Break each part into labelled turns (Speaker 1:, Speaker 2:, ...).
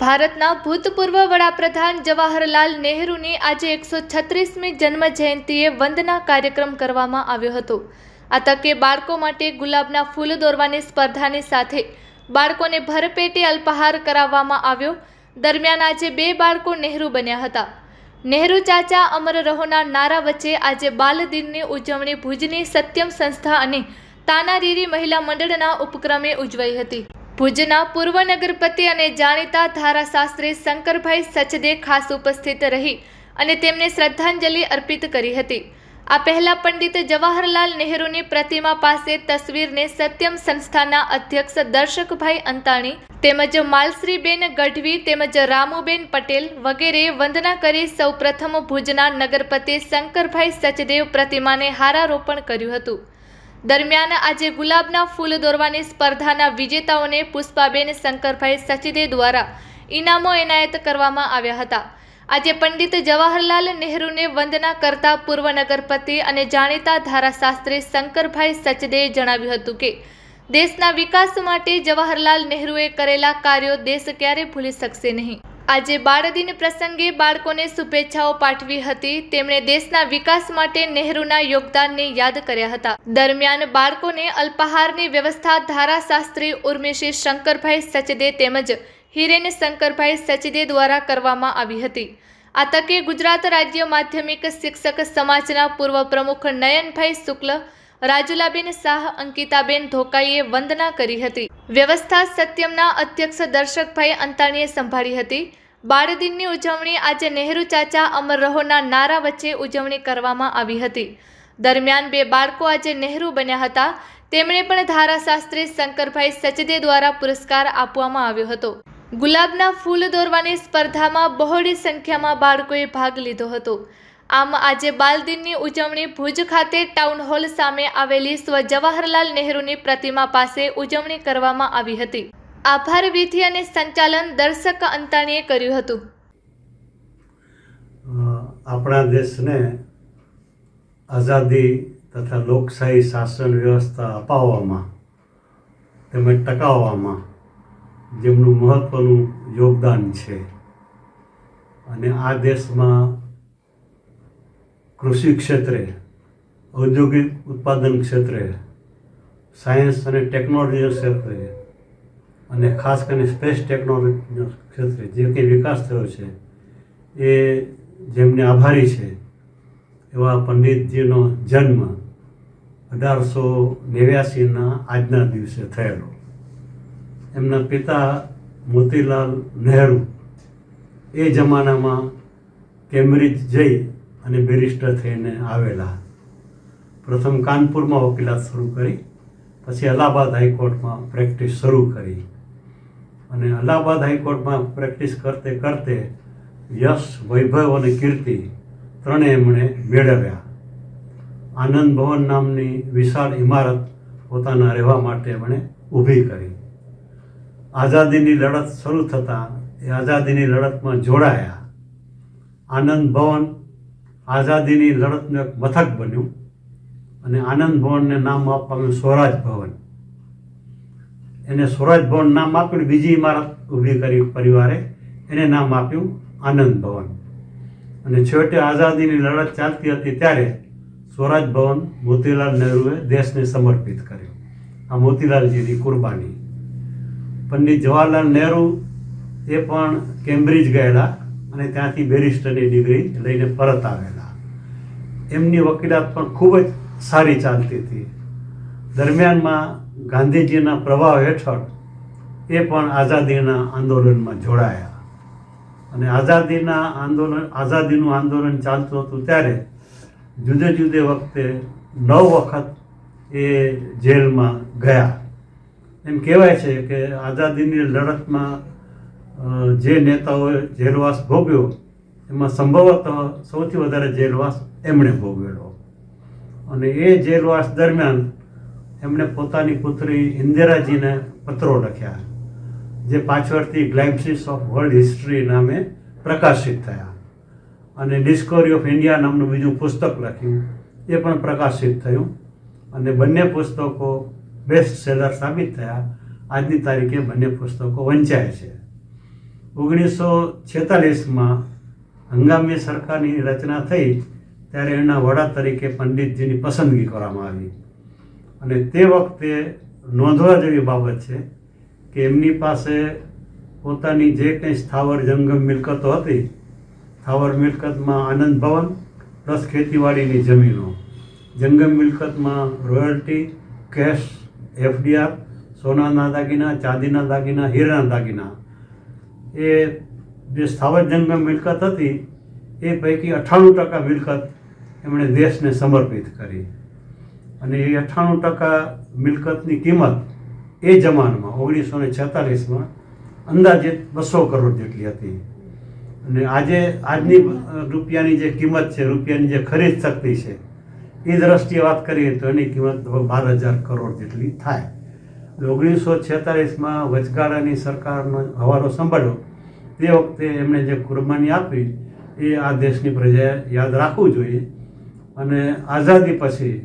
Speaker 1: ભારતના ભૂતપૂર્વ વડાપ્રધાન જવાહરલાલ નહેરુની આજે એકસો છત્રીસમી જન્મ જયંતિએ વંદના કાર્યક્રમ કરવામાં આવ્યો હતો. આ તકે બાળકો માટે ગુલાબના ફૂલ દોરવાની સ્પર્ધાની સાથે બાળકોને ભરપેટે અલ્પાહાર કરાવવામાં આવ્યો. દરમિયાન આજે બે બાળકો નહેરુ બન્યા હતા. નહેરુ ચાચા અમર રહોના નારા વચ્ચે આજે બાલ દિનની ઉજવણી ભુજની સત્યમ સંસ્થા અને તાનારીરી મહિલા મંડળના ઉપક્રમે ઉજવાઈ હતી. ભુજના પૂર્વ નગરપતિ અને જાણીતા ધારાશાસ્ત્રી શંકરભાઈ સચદે ખાસ ઉપસ્થિત રહી અને તેમને શ્રદ્ધાંજલિ અર્પિત કરી હતી. આ પહેલા પંડિત જવાહરલાલ નહેરુની પ્રતિમા પાસે તસવીરને સત્યમ સંસ્થાના અધ્યક્ષ દર્શકભાઈ અંતાણી તેમજ માલશ્રીબેન ગઢવી તેમજ રામુબેન પટેલ વગેરે વંદના કરી સૌપ્રથમ ભુજના નગરપતિ શંકરભાઈ સચદેવ પ્રતિમાને હારારોપણ કર્યું હતું. દરમિયાન આજે ગુલાબના ફૂલ દોરવાની સ્પર્ધાના વિજેતાઓને પુષ્પાબેન શંકરભાઈ સચિદે દ્વારા ઇનામો એનાયત કરવામાં આવ્યા હતા. આજે પંડિત જવાહરલાલ નહેરુને વંદના કરતા પૂર્વ નગરપતિ અને જાણીતા ધારાશાસ્ત્રી શંકરભાઈ સચદેએ જણાવ્યું હતું કે, દેશના વિકાસ માટે જવાહરલાલ નહેરુએ કરેલા કાર્યો દેશ ક્યારે ભૂલી શકશે નહીં. આજે બાળદિન પ્રસંગે બાળકોને શુભેચ્છાઓ પાઠવી હતી. તેમણે દેશના વિકાસ માટે નહેરુના યોગદાનને યાદ કર્યા હતા. દરમિયાન બાળકોને અલ્પાહારની વ્યવસ્થા ધારાશાસ્ત્રી ઉર્મિશી શંકરભાઈ સચદે તેમજ હિરેન શંકરભાઈ સચદે દ્વારા કરવામાં આવી હતી. આ તકે ગુજરાત રાજ્ય માધ્યમિક શિક્ષક સમાજના પૂર્વ પ્રમુખ નયનભાઈ શુક્લ, રાજુલાબેન શાહ, અંકિતાબેન ધોકાઈએ વંદના કરી હતી. વ્યવસ્થા સત્યમના અધ્યક્ષ દર્શકભાઈ અંતાણીએ સંભાળી હતી. બાળદિનની ઉજવણી આજે નહેરુ ચાચા, અમર રહોના નારા વચ્ચે ઉજવણી કરવામાં આવી હતી. દરમિયાન બે બાળકો આજે નહેરુ બન્યા હતા. તેમણે પણ ધારાશાસ્ત્રી શંકરભાઈ સચદે દ્વારા પુરસ્કાર આપવામાં આવ્યો હતો. ગુલાબના ફૂલ દોરવાની સ્પર્ધામાં બહોળી સંખ્યામાં બાળકોએ ભાગ લીધો હતો. આમ આજે બાલદિનની ઉજવણી ભુજ ખાતે ટાઉન હોલ સામે આવેલી સ્વ જવાહરલાલ નહેરુની પ્રતિમા પાસે ઉજવણી કરવામાં આવી હતી. આભાર વિધિ અને સંચાલન દર્શક અંતાણીએ કર્યું હતું.
Speaker 2: આપણા દેશને આઝાદી તથા લોકશાહી શાસન વ્યવસ્થા અપાવવામાં તેમજ ટકાવવામાં જેમનું મહત્ત્વનું યોગદાન છે. અને આ દેશમાં કૃષિ ક્ષેત્રે, ઔદ્યોગિક ઉત્પાદન ક્ષેત્રે, સાયન્સ અને ટેકનોલોજી ક્ષેત્રે અને ખાસ કરીને સ્પેસ ટેકનોલોજી ક્ષેત્રે જે કંઈ વિકાસ થયો છે, એ જેમને આભારી છે, એવા પંડિતજીનો જન્મ અઢારસો નેવ્યાસીના આજના દિવસે થયેલો. એમના પિતા મોતીલાલ નહેરુ. એ જમાનામાં કેમ્બ્રિજ જઈ અને બેરિસ્ટર થઈને આવેલા. પ્રથમ કાનપુરમાં વકીલાત શરૂ કરી, પછી અલ્હાબાદ હાઈકોર્ટમાં પ્રેક્ટિસ શરૂ કરી. અને અલ્હાબાદ હાઈકોર્ટમાં પ્રેક્ટિસ કરતે કરતે યશ, વૈભવ અને કીર્તિ ત્રણેય એમણે મેળવ્યા. આનંદ ભવન નામની વિશાળ ઇમારત પોતાના રહેવા માટે એમણે ઊભી કરી. આઝાદીની લડત શરૂ થતાં એ આઝાદીની લડતમાં જોડાયા. આનંદ ભવન આઝાદીની લડતનું એક મથક બન્યું અને આનંદ ભવનને નામ આપવામાં સ્વરાજ ભવન. એને સ્વરાજ ભવન નામ આપ્યું બીજી ઇમારત ઊભી કરી પરિવારે, એને નામ આપ્યું આનંદ ભવન. અને છેવટે આઝાદીની લડત ચાલતી હતી ત્યારે સ્વરાજ ભવન મોતીલાલ નહેરુએ દેશને સમર્પિત કર્યું. આ મોતીલાલજીની કુરબાની. પંડિત જવાહરલાલ નહેરુ એ પણ કેમ્બ્રિજ ગયેલા અને ત્યાંથી બેરિસ્ટરની ડિગ્રી લઈને પરત આવેલા. એમની વકીલાત પણ ખૂબ જ સારી ચાલતી હતી. દરમિયાનમાં ગાંધીજીના પ્રભાવ હેઠળ એ પણ આઝાદીના આંદોલનમાં જોડાયા. અને આઝાદીના આંદોલન, આઝાદીનું આંદોલન ચાલતું હતું ત્યારે જુદે જુદે વખતે નવ વખત એ જેલમાં ગયા. એમ કહેવાય છે કે આઝાદીની લડતમાં જે નેતાઓએ જેલવાસ ભોગ્યો, એમાં સંભવતઃ સૌથી વધારે જેલવાસ એમણે ભોગવેલો. અને એ જેલવાસ દરમિયાન એમણે પોતાની પુત્રી ઇન્દિરાજીને પત્રો લખ્યા. જે પાછળથી ગ્લેમ્સિસ ઓફ વર્લ્ડ હિસ્ટ્રી નામે પ્રકાશિત થયા. અને ડિસ્કવરી ઓફ ઇન્ડિયા નામનું બીજું પુસ્તક લખ્યું. એ પણ પ્રકાશિત થયું. અને બંને પુસ્તકો બેસ્ટ સેલર સાબિત થયા. આજની તારીખે બંને પુસ્તકો વંચાય છે. ઓગણીસો છેતાલીસમાં હંગામી સરકારની રચના થઈ, ત્યારે એના વડા તરીકે પંડિતજીની પસંદગી કરવામાં આવી. અને તે વખતે નોંધવા જેવી બાબત છે કે એમની પાસે પોતાની જે કંઈ સ્થાવર જંગમ મિલકતો હતી, સ્થાવર મિલકતમાં આનંદ ભવન પ્લસ ખેતીવાડીની જમીનો, જંગમ મિલકતમાં રોયલ્ટી, કેશ, એફડીઆર સોનાના દાગીના, ચાંદીના દાગીના, હીરાના દાગીના. એ જે સ્થાવર જંગમ મિલકત હતી, એ પૈકી અઠ્ઠાણું ટકા મિલકત એમણે દેશને સમર્પિત કરી. અને એ અઠ્ઠાણું ટકા મિલકતની કિંમત એ જમાનામાં, ઓગણીસો ને છેતાલીસમાં અંદાજિત બસો કરોડ જેટલી હતી. અને આજે આજની રૂપિયાની જે કિંમત છે, રૂપિયાની જે ખરીદ શક્તિ છે, એ દ્રષ્ટિએ વાત કરીએ તો એની કિંમત બાર હજાર કરોડ જેટલી થાય. ઓગણીસો છેતાલીસમાં વચગાળાની સરકારનો હવાલો સંભાળ્યો. તે વખતે એમણે જે કુરબાની આપી, એ આ દેશની પ્રજાએ યાદ રાખવું જોઈએ. અને આઝાદી પછી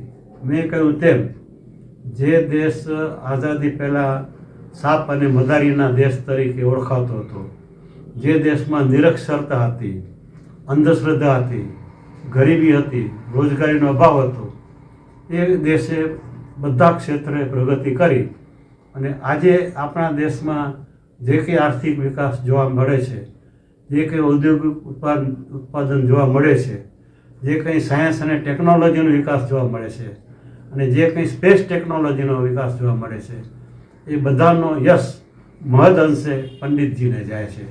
Speaker 2: મેં કહ્યું તેમ, જે દેશ આઝાદી પહેલાં સાપ અને મદારીના દેશ તરીકે ઓળખાતો હતો, જે દેશમાં નિરક્ષરતા હતી, અંધશ્રદ્ધા હતી, ગરીબી હતી, રોજગારીનો અભાવ હતો, એ દેશે બધા ક્ષેત્રે પ્રગતિ કરી અને આજે આપણા દેશમાં જે કંઈ આર્થિક વિકાસ જોવા મળે છે, જે કંઈ ઔદ્યોગિક ઉત્પાદન ઉત્પાદન જોવા મળે છે, જે કંઈ સાયન્સ અને ટેકનોલોજીનો વિકાસ જોવા મળે છે અને જે કંઈ સ્પેસ ટેકનોલોજીનો વિકાસ જોવા મળે છે, એ બધાનો યશ મહદ અંશે પંડિતજીને જાય છે.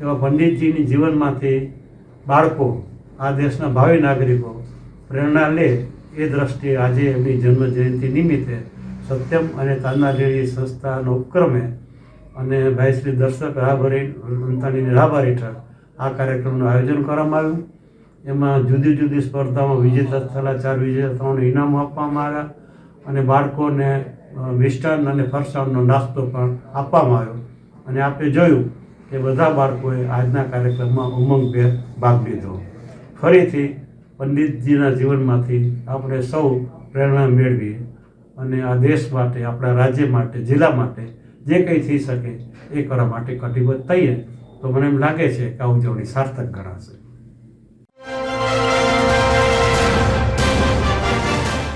Speaker 2: એવા પંડિતજીની જીવનમાંથી બાળકો, આ દેશના ભાવિ નાગરિકો પ્રેરણા લે એ દ્રષ્ટિએ આજે એમની જન્મ જયંતિ નિમિત્તે સત્યમ અને તાનારીરી સંસ્થાનો ઉપક્રમે અને ભાઈ શ્રી દર્શક રાહભરી અંતાણીની રાહભાર હેઠળ આ કાર્યક્રમનું આયોજન કરવામાં આવ્યું. એમાં જુદી જુદી સ્પર્ધામાં વિજેતા થયેલા ચાર વિજેતાઓને ઇનામો આપવામાં આવ્યા અને બાળકોને મિષ્ટાન અને ફરસાણનો નાસ્તો પણ આપવામાં આવ્યો. અને આપણે જોયું કે બધા બાળકોએ આજના કાર્યક્રમમાં ઉમંગભેર ભાગ લીધો. ફરીથી પંડિતજીના જીવનમાંથી આપણે સૌ પ્રેરણા મેળવીએ અને આ દેશ માટે, આપણા રાજ્ય માટે, જિલ્લા માટે જે કંઈ થઈ શકે એ કરવા માટે કટિબદ્ધ થઈએ તો મને એમ લાગે છે કે આ ઉજવણી સાર્થક ગણાશે.